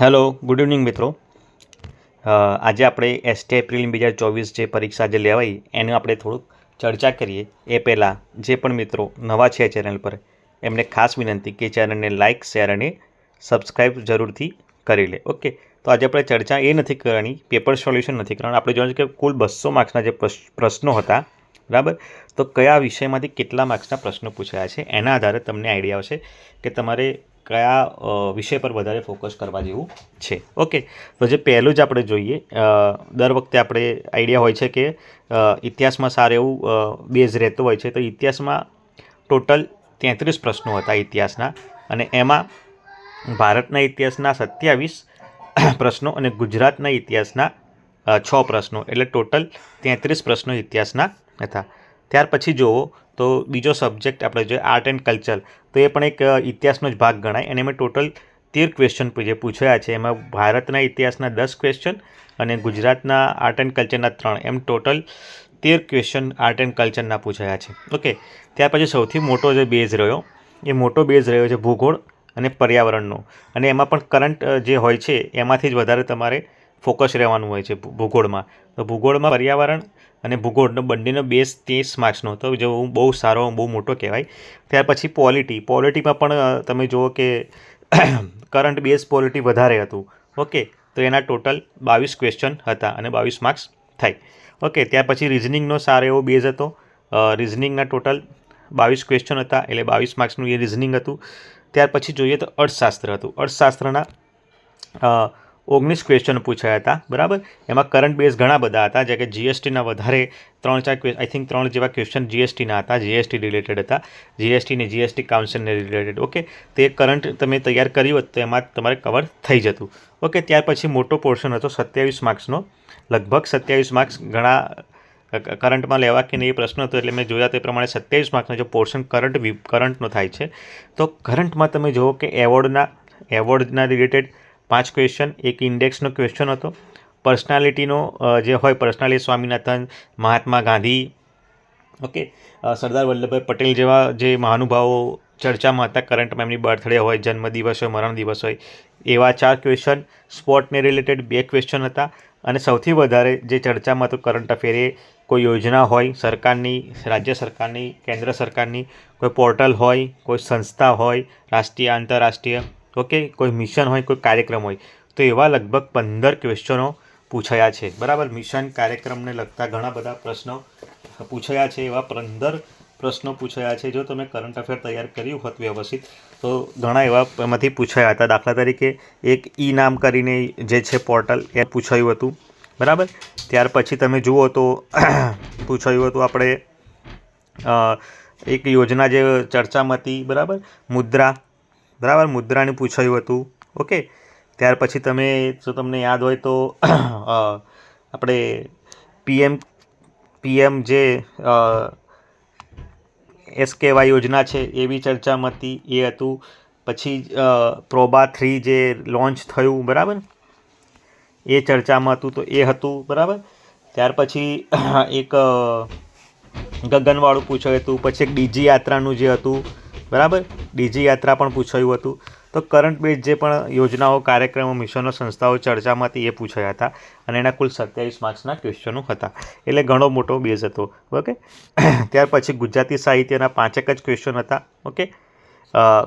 Hello, good evening મિત્રો. આજે આપણે એસટી એપ્રિલ બે હજાર ચોવીસ જે પરીક્ષા જે લેવાઈ, એનું આપણે થોડુંક ચર્ચા કરીએ. એ પહેલાં જે પણ મિત્રો નવા છે ચેનલ પર, એમને ખાસ વિનંતી કે ચેનલને લાઇક શેર અને સબસ્ક્રાઈબ જરૂરથી કરી લે. ઓકે? તો આજે આપણે ચર્ચા એ નથી કરવાની, પેપર સોલ્યુશન નથી કરવાનું. આપણે જોવાનું કે કુલ બસો માર્ક્સના જે પ્રશ્નો હતા, બરાબર? તો કયા વિષયમાંથી કેટલા માર્ક્સના પ્રશ્નો પૂછાયા છે? એના આધારે તમને આઈડિયા આવશે કે તમારે કયા વિષય પર વધારે ફોકસ કરવા જેવું છે. ઓકે તો જે પહેલું જ આપણે જોઈએ દર વખતે આપણે આઈડિયા હોય છે કે ઇતિહાસમાં સારું એવું બેઝ રહેતો હોય છે. તો ઇતિહાસમાં ટોટલ તેત્રીસ પ્રશ્નો હતા ઇતિહાસના. અને એમાં ભારતના ઇતિહાસના સત્યાવીસ પ્રશ્નો અને ગુજરાતના ઇતિહાસના છ પ્રશ્નો. એટલે ટોટલ તેત્રીસ પ્રશ્નો ઇતિહાસના હતા. ત્યાર પછી જુઓ તો બીજો સબ્જેક્ટ આપણે જોઈએ આર્ટ એન્ડ કલ્ચર તો એ પણ એક ઇતિહાસનો જ ભાગ ગણાય. અને મેં ટોટલ તેર ક્વેશ્ચન જે પૂછ્યા છે, એમાં ભારતના ઇતિહાસના દસ ક્વેશ્ચન અને ગુજરાતના આર્ટ એન્ડ કલ્ચરના ત્રણ. એમ ટોટલ તેર ક્વેશ્ચન આર્ટ એન્ડ કલ્ચરના પૂછાયા છે. ઓકે ત્યાર પછી સૌથી મોટો જે બેઝ રહ્યો, એ મોટો બેઝ રહ્યો છે ભૂગોળ અને પર્યાવરણનો. અને એમાં પણ કરંટ જે હોય છે, એમાંથી જ વધારે તમારે ફોકસ રહેવાનું હોય છે ભૂગોળમાં. તો ભૂગોળમાં પર્યાવરણ અને ભૂગોળનો બંનેનો બેઝ ત્રીસ માર્ક્સનો હતો, જે બહુ સારો બહુ મોટો કહેવાય. ત્યાર પછી પોલિટી. પોલિટીમાં પણ તમે જુઓ કે કરંટ બેઝ પોલિટી વધારે હતું. ઓકે, તો એના ટોટલ બાવીસ ક્વેશ્ચન હતા અને બાવીસ માર્ક્સ થાય. ઓકે, ત્યાર પછી રિઝનિંગનો સારો એવો બેઝ હતો. રિઝનિંગના ટોટલ બાવીસ ક્વેશ્ચન હતા, એટલે બાવીસ માર્ક્સનું એ રિઝનિંગ હતું. ત્યાર પછી જોઈએ તો અર્થશાસ્ત્ર હતું. અર્થશાસ્ત્રના ઓગણીસ ક્વેશ્ચન પૂછાયા હતા, બરાબર? એમાં કરંટ બેઝ ઘણા બધા હતા, જે કે જીએસટીના વધારે ત્રણ ચાર આઈ થિંક ત્રણ જેવા ક્વેશ્ચન જીએસટીના હતા જીએસટી રિલેટેડ હતા જીએસટી ને જીએસટી કાઉન્સિલને રિલેટેડ ઓકે તે કરંટ તમે તૈયાર કર્યું હોત તો એમાં તમારે કવર થઈ જતું. ઓકે ત્યાર પછી મોટો પોર્શન હતો સત્યાવીસ માર્ક્સનો લગભગ સત્યાવીસ માર્ક્સ ઘણા કરંટમાં લેવા કે નહીં એ પ્રશ્ન હતો, એટલે મેં જોયા તે પ્રમાણે સત્યાવીસ માર્ક્સનો જો પોર્શન કરંટ કરંટનો થાય છે. તો કરંટમાં તમે જુઓ કે એવોર્ડના એવોર્ડના રિલેટેડ પાંચ ક્વેશ્ચન એક ઇન્ડેક્સનો ક્વેશ્ચન હતો. પર્સનાલિટીનો જે હોય પર્સનાલિટી સ્વામિનાથન, મહાત્મા ગાંધી ઓકે સરદાર વલ્લભભાઈ પટેલ જેવા જે મહાનુભાવો ચર્ચામાં હતા કરંટમાં એમની બર્થડે હોય, જન્મદિવસ હોય, મરણ દિવસ હોય, એવા ચાર ક્વેશ્ચન સ્પોર્ટને રિલેટેડ બે ક્વેશ્ચન હતા. અને સૌથી વધારે જે ચર્ચામાં હતું કરંટ અફેરે કોઈ યોજના હોય, સરકારની, રાજ્ય સરકારની, કેન્દ્ર સરકારની, કોઈ પોર્ટલ હોય, કોઈ સંસ્થા હોય, રાષ્ટ્રીય, આંતરરાષ્ટ્રીય ઓકે કોઈ મિશન હોય, કોઈ કાર્યક્રમ હોય, તો એવા લગભગ પંદર ક્વેશ્ચનો પૂછાયા છે. બરાબર? મિશન, કાર્યક્રમને લગતા ઘણા બધા પ્રશ્નો પૂછાયા છે, એવા પંદર પ્રશ્નો પૂછાયા છે. જો તમે કરંટ અફેર તૈયાર કર્યું હોત વ્યવસ્થિત, તો ઘણા એવા એમાંથી પૂછાયા હતા. દાખલા તરીકે એક ઈ નામ કરીને જે છે પોર્ટલ એ પૂછાયું હતું. બરાબર? ત્યાર પછી તમે જુઓ તો પૂછાયું હતું આપણે એક યોજના જે ચર્ચામાં હતી. બરાબર? મુદ્રા. બરાબર, મુદ્રાને પૂછાયું હતું. ઓકે? ત્યાર પછી તમે, જો તમને યાદ હોય તો આપણે પીએમ પીએમ જે એસકેવાય યોજના છે એવી ચર્ચામાં હતી, એ હતું. પછી પ્રોબા થ્રી જે લોન્ચ થયું, બરાબર? એ ચર્ચામાં હતું, તો એ હતું, બરાબર? ત્યાર પછી, એક ગગનવાળું પૂછાયું હતું. પછી એક ડીજી યાત્રાનું જે હતું બરાબર? ડીજી યાત્રા પણ પૂછાયું હતું. તો કરંટ બેઝ જે પણ યોજનાઓ કાર્યક્રમો મિશનો સંસ્થાઓ ચર્ચામાંથી એ પૂછાયા હતા અને એના કુલ સત્યાવીસ માર્ક્સના ક્વેશ્ચનો હતા. એટલે ઘણો મોટો બેઝ હતો. ઓકે? ત્યાર પછી ગુજરાતી સાહિત્યના પાંચેક જ ક્વેશ્ચન હતા. ઓકે?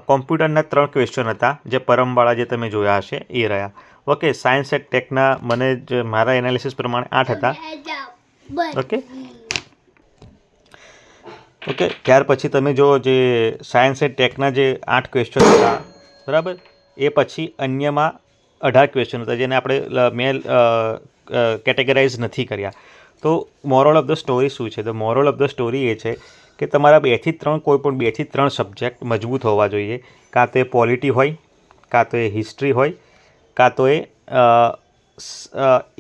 કોમ્પ્યુટરના ત્રણ ક્વેશ્ચન હતા જે પરમવાળા જે તમે જોયા હશે એ રહ્યા. ઓકે? સાયન્સ એન્ડ ટેકના મને જે મારા એનાલિસિસ પ્રમાણે આઠ હતા. ઓકે? ઓકે, ત્યાર પછી તમે જો જે સાયન્સ એન્ડ ટેકના જે આઠ ક્વેશ્ચન હતા, બરાબર? એ પછી અન્યમાં અઢાર ક્વેશ્ચન હતા, જેને આપણે મેં કેટેગરાઇઝ નથી કર્યા. તો મોરલ ઓફ ધ સ્ટોરી શું છે? તો મોરલ ઓફ ધ સ્ટોરી એ છે કે તમારા બેથી ત્રણ કોઈ પણ બેથી ત્રણ સબ્જેક્ટ મજબૂત હોવા જોઈએ. કાં તો એ પોલિટી હોય, કાં તો એ હિસ્ટ્રી હોય, કાં તો એ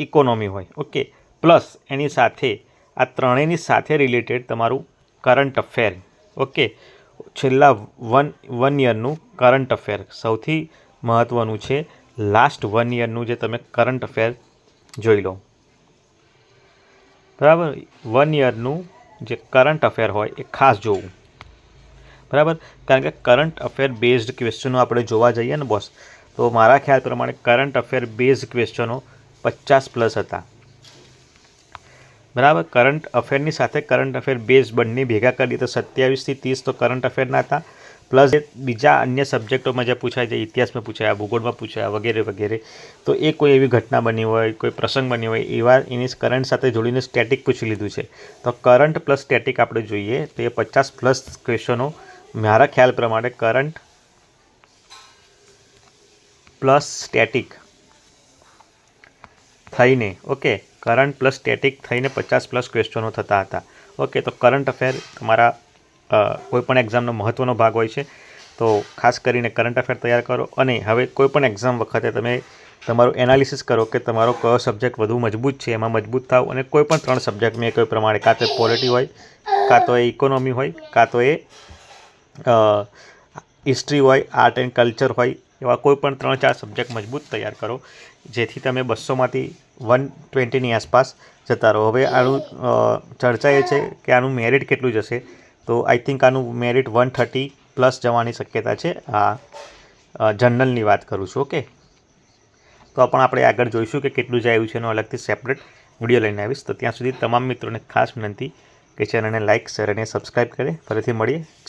ઇકોનોમી હોય. ઓકે પ્લસ એની સાથે, આ ત્રણેયની સાથે રિલેટેડ તમારું કરંટ અફેર ઓકે છેલ્લા વન વન યરનું કરંટ અફેર સૌથી મહત્ત્વનું છે લાસ્ટ વન યરનું જે તમે કરંટ અફેર જોઈ લો. બરાબર? વન યરનું જે કરંટ અફેર હોય એ ખાસ જોવું. બરાબર? કારણ કે કરંટ અફેર બેઝડ ક્વેશ્ચનો આપણે જોવા જઈએ ને બોસ તો મારા ખ્યાલ પ્રમાણે કરંટ અફેર બેઝ ક્વેશ્ચનો પચાસ પ્લસ હતા. બરાબર? કરંટ અફેરની સાથે કરંટ અફેર બેઝ બંને ભેગા કરીએ તો સત્યાવીસથી ત્રીસ તો કરંટ અફેરના હતા. પ્લસ બીજા અન્ય સબ્જેક્ટોમાં જે પૂછાય છે, ઇતિહાસમાં પૂછાયા ભૂગોળમાં પૂછાયા વગેરે વગેરે, તો એ કોઈ એવી ઘટના બની હોય, કોઈ પ્રસંગ બની હોય, એવા એની કરંટ સાથે જોડીને સ્ટેટિક પૂછી લીધું છે. તો કરંટ પ્લસ સ્ટેટિક આપણે જોઈએ, તો એ પચાસ પ્લસ ક્વેશ્ચનો મારા ખ્યાલ પ્રમાણે કરંટ પ્લસ સ્ટેટિક થઈને ઓકે કરંટ પ્લસ સ્ટેટિક થઈને પચાસ પ્લસ ક્વેશ્ચનો થતા હતા. ઓકે તો કરંટ અફેર તમારા કોઈપણ એક્ઝામનો મહત્ત્વનો ભાગ હોય છે, તો ખાસ કરીને કરંટ અફેર તૈયાર કરો. અને હવે કોઈપણ એક્ઝામ વખતે તમે તમારું એનાલિસિસ કરો કે તમારો કયો સબ્જેક્ટ વધુ મજબૂત છે, એમાં મજબૂત થાવ. અને કોઈપણ ત્રણ સબ્જેક્ટ મેં કોઈ પ્રમાણે, કાં તો પોલિટી હોય, કાં તો એ ઇકોનોમી હોય, કાં તો એ હિસ્ટ્રી હોય આર્ટ એન્ડ કલ્ચર હોય એવા કોઈપણ ત્રણ ચાર સબ્જેક્ટ મજબૂત તૈયાર કરો, જેથી તમે બસોમાંથી વન ટ્વેન્ટીની આસપાસ જતા રહો. હવે આનું ચર્ચા એ છે કે આનું મેરિટ કેટલું જશે? તો આઈ થિંક આનું મેરિટ વન થર્ટી પ્લસ જવાની શક્યતા છે. આ જનરલની વાત કરું છું ઓકે તો પણ આપણે આગળ જોઈશું કે કેટલું જાય છે એનો અલગથી સેપરેટ વીડિયો લઈને આવીશ. તો ત્યાં સુધી તમામ મિત્રોને ખાસ વિનંતી કે ચેનલને લાઇક શેર અને સબસ્ક્રાઈબ કરે. ફરીથી મળીએ.